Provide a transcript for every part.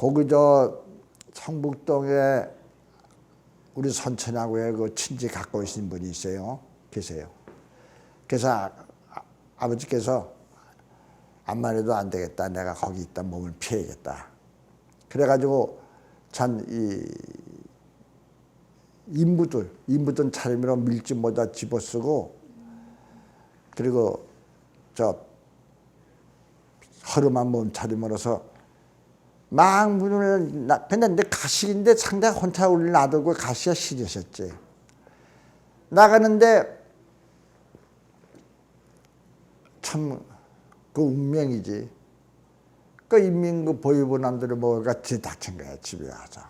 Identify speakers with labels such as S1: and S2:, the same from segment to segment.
S1: 거기 저 성북동에 우리 선천하고의 그 친지 갖고 계신 분이 있어요. 계세요. 그래서 아, 아, 버지께서 암만 해도 안 되겠다. 내가 거기 있다 몸을 피해야겠다. 그래가지고 전이 인부들 인부들 차림으로 밀짚 모자 집어쓰고 그리고 저 허름한 몸 차림으로서 막 문을 나 근데 가식인데 상당히 혼자 우리 놔두고 가시가 싫으셨지. 나가는데 참 그 운명이지. 그 인민그 보위부 남들을 뭐가 뒤닥친 거야 집에 와서.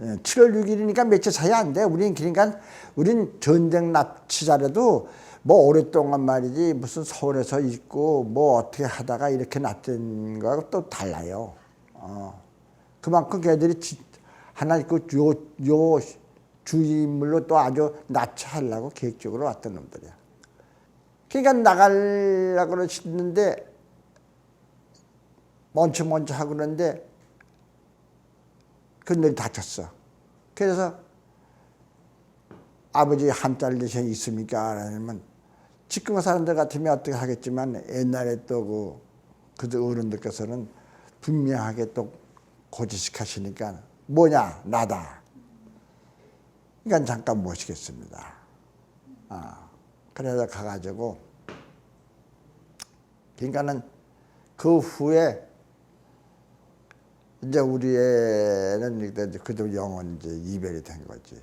S1: 예, 7월 6일이니까 며칠 차이 안 돼. 우린 그러니까 우린 전쟁 납치자라도 뭐 오랫동안 말이지 무슨 서울에서 있고 뭐 어떻게 하다가 이렇게 났던 거하고 또 달라요. 어. 그만큼 걔들이 지- 하나 있고 요, 요 주인물로 또 아주 납치하려고 계획적으로 왔던 놈들이야. 그러니까 나가려고 그러시는데 먼쳐먼쳐 하고 그러는데 그늘 다쳤어. 그래서 아버지 한짤리셔 있습니까? 라면 지금 사람들 같으면 어떻게 하겠지만 옛날에 또그 그들 어른들께서는 분명하게 또 고지식 하시니까 뭐냐 나다. 그러니까 잠깐 모시겠습니다. 아, 그래서 가가지고 그러니까는 그 후에 이제 우리 애는 이제 그도 영원 이제 이별이 된 거지.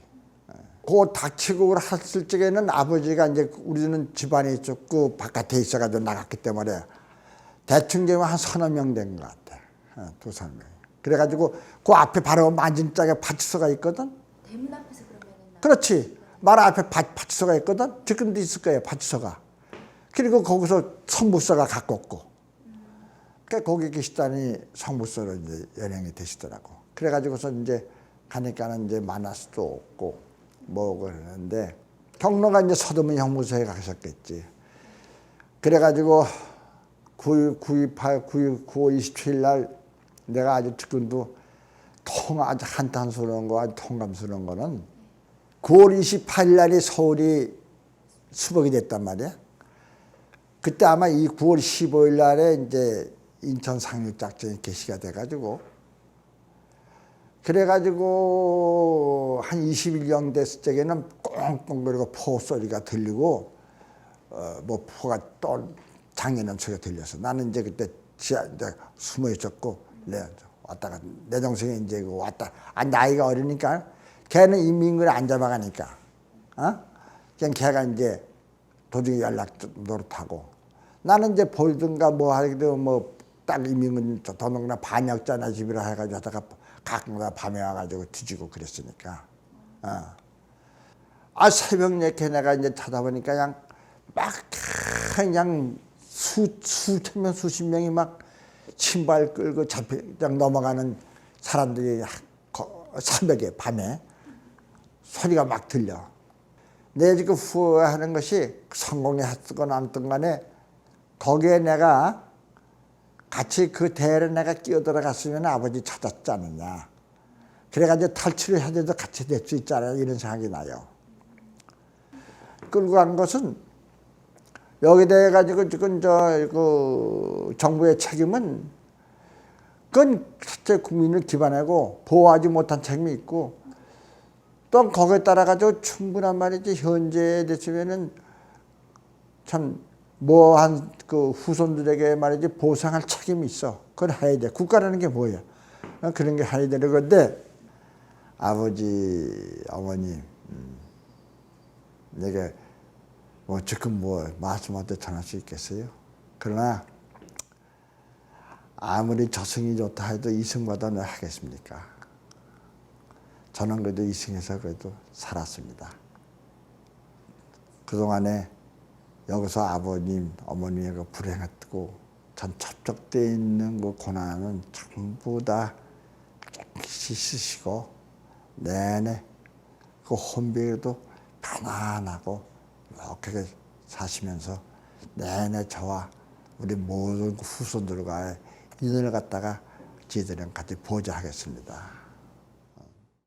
S1: 그 닥치고 했을 적에는 아버지가 이제 우리는 집안에 있었고 바깥에 있어가지고 나갔기 때문에 대충 되면 한 서너 명 된 것 같아. 어, 두세 명. 그래가지고 그 앞에 바로 만진 짝에 파치소가 있거든.
S2: 대문 앞에서 그러면은 나-
S1: 그렇지. 말 앞에 파, 파치소가 있거든. 지금도 있을 거예요. 파치소가. 그리고 거기서 성부서가 가꿨고. 그 거기 계시다니 성부서로 이제 연행이 되시더라고. 그래가지고서 이제 가니까는 이제 만날 수도 없고 뭐 그러는데 경로가 이제 서두문 형무소에 가셨겠지. 그래가지고 9, 928, 9, 9월 27일 날 내가 아주 지금도 통 아주 한탄스러운 거 아주 통감스러운 거는 9월 28일 날이 서울이 수복이 됐단 말이야. 그때 아마 이 9월 15일 날에 이제 인천 상륙 작전이 개시가 돼가지고 그래가지고 한 21경 됐을 적에는 꽁꽁거리고 포 소리가 들리고 어 뭐 포가 또 장난는 소리가 들려서 나는 이제 그때 지하 이제 숨어 있었고 내 왔다가 내 동생이 이제 그 왔다. 아 나이가 어리니까 걔는 인민군에 안 잡아가니까 어? 그냥 걔가 이제 도중에 연락 노릇하고. 나는 이제 보이든가 뭐 하기도 뭐 딱 인민군 도농나 반역자나 집이라 해가지고 하다가 가끔가다 밤에 와가지고 뒤지고 그랬으니까 어. 아 새벽 내게 내가 이제 찾아보니까 그냥 막 그냥 수 수천 명 수십 명이 막 신발 끌고 잡혀 그냥 넘어가는 사람들이 거- 새벽에 밤에 소리가 막 들려. 내 지금 후회하는 것이 성공이 했건 안 했건 간에 거기에 내가 같이 그 대회에 내가 끼어들어갔으면 아버지 찾았지 않느냐. 그래가지고 탈출을 해야 돼도 같이 될 수 있잖아요. 이런 생각이 나요. 끌고 간 것은 여기 대해 가지고 지금 저 그 정부의 책임은 그건 실제 국민을 기반하고 보호하지 못한 책임이 있고 또 거기에 따라 가지고 충분한 말이지 현재에 됐으면은 참 뭐 한 그 후손들에게 말이지 보상할 책임이 있어. 그걸 해야 돼. 국가라는 게 뭐야? 어, 그런 게 해야 되는 건데 아버지 어머니 음, 내게 뭐 지금 뭐 말씀한테 전할 수 있겠어요? 그러나 아무리 저승이 좋다 해도 이승보다 는 하겠습니까? 저는 그래도 이승에서 그래도 살았습니다. 그동안에 여기서 아버님, 어머니의 그 불행했고 전 접촉되어 있는 그 고난은 전부 다 깨끗이 씻으시고 내내 그 혼비에도 편안하고 이렇게 사시면서 내내 저와 우리 모든 그 후손들과의 인연을 갖다가 저희들은 같이 보좌하겠습니다.